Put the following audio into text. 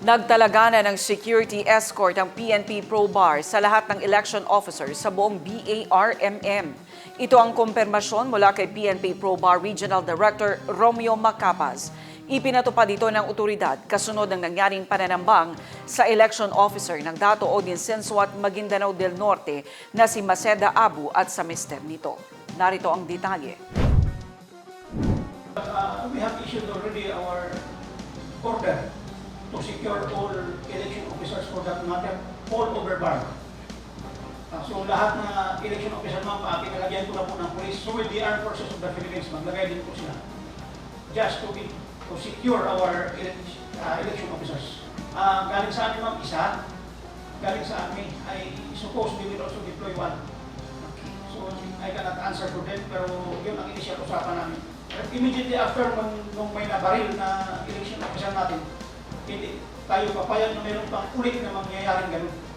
Nagtalaga na ng security escort ang PNP ProBar sa lahat ng election officers sa buong BARMM. Ito ang kumpirmasyon mula kay PNP ProBar Regional Director Romeo Macapas. Ipinatupad ito ng otoridad kasunod ng nangyaring pananambang sa election officer ng Dato Odin Senso at Maguindanao del Norte na si Maceda Abu at sa mister nito. Narito ang detalye. Uh, we have issued already our order to secure all election officers for that matter, all over bar. Uh, so lahat na election officer ma'am, uh, pinalagyan ko na po ng police. So with the armed forces of the Philippines, maglagay din po sila. Just to be, to secure our ele- uh, election officers. Uh, galing sa amin ma'am, isa. Galing sa amin, I suppose we will also deploy one. So I cannot answer for them, pero yun ang initial usapan namin. But immediately after nung, nung may nabaril na election officer natin, hindi tayo papayag na mayroon pang ulit na mangyayaring ganun.